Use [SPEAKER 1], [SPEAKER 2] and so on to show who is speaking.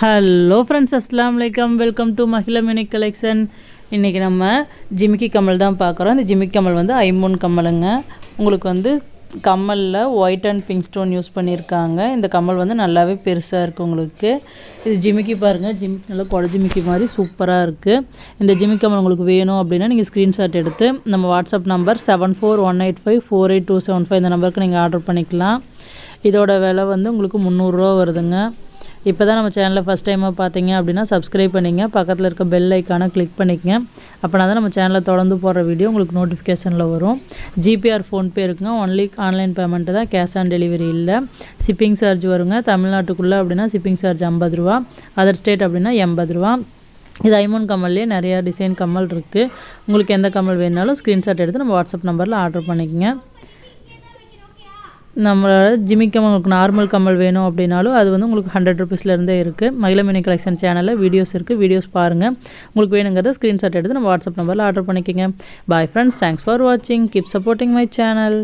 [SPEAKER 1] Hello friends அஸ்லாம் வலைக்கம் welcome to மகிழ மினிக் கலெக்ஷன் இன்றைக்கி நம்ம ஜிமிக்கி கம்மல் தான் பார்க்குறோம். இந்த ஜிமிக்கி கம்மல் வந்து ஐமூன் கம்மலுங்க. உங்களுக்கு வந்து கம்மலில் white and pink stone use பண்ணியிருக்காங்க. இந்த கம்மல் வந்து நல்லாவே பெருசாக இருக்குது உங்களுக்கு. இது ஜிமிக்கி பாருங்கள் ஜிமிக்கி நல்லா கொடை ஜிமிக்கி மாதிரி சூப்பராக இருக்குது இந்த ஜிமிக்கி கம்மல் உங்களுக்கு வேணும் அப்படின்னா நீங்கள் ஸ்க்ரீன்ஷாட் எடுத்து நம்ம WhatsApp number seven four one eight five four eight two seven five இந்த நம்பருக்கு நீங்கள் ஆர்டர் பண்ணிக்கலாம். இதோட விலை வந்து உங்களுக்கு முந்நூறுரூவா வருதுங்க. இப்போ தான் நம்ம சேனலில் ஃபஸ்ட் டைமாக பார்த்தீங்க அப்படின்னா சப்ஸ்கிரைப் பண்ணிங்க. பக்கத்தில் இருக்க பெல் ஐக்கானை கிளிக் பண்ணிக்கங்க. அப்போனா தான் நம்ம சேனலில் தொடர்ந்து போடுற வீடியோ உங்களுக்கு நோட்டிஃபிகேஷனில் வரும். ஜிபிஆர் ஃபோன்பே இருக்குங்க. ஒன்லி ஆன்லைன் பேமெண்ட்டு தான் கேஷ் ஆன் டெலிவரி இல்லை. ஷிப்பிங் சார்ஜ் வருங்க. தமிழ்நாட்டுக்குள்ளே அப்படின்னா ஷிப்பிங் சார்ஜ் ஐம்பது ரூபா. அதர் ஸ்டேட் அப்படின்னா எண்பது ரூபா. இது ஐமோன் கம்மல்லே நிறையா டிசைன் கம்மல் இருக்குது உங்களுக்கு எந்த கம்மல் வேணாலும் ஸ்க்ரீன்ஷாட் எடுத்து நம்ம வாட்ஸ்அப் நம்பரில் ஆர்டர் பண்ணிக்கோங்க. நம்மளோட ஜிமி கம்மல் உங்களுக்கு நார்மல் கம்மல் வேணும் அப்படின்னாலும் அது வந்து உங்களுக்கு ஹண்ட்ரட் ருபீஸ்லேருந்தே இருக்குது மகிழமினி கலெக்ஷன் சேனலில் வீடியோஸ் இருக்குது வீடியோஸ் பாருங்கள் உங்களுக்கு வேணுங்கிறத ஸ்க்ரீன்ஷாட் எடுத்து நம்ம வாட்ஸ்அப் நம்பரில் ஆர்டர் பண்ணிக்கோங்க. பாய் ஃப்ரெண்ட்ஸ் தேங்க்ஸ் ஃபார் வாட்சிங் கீப் சப்போர்ட்டிங் மை சேனல்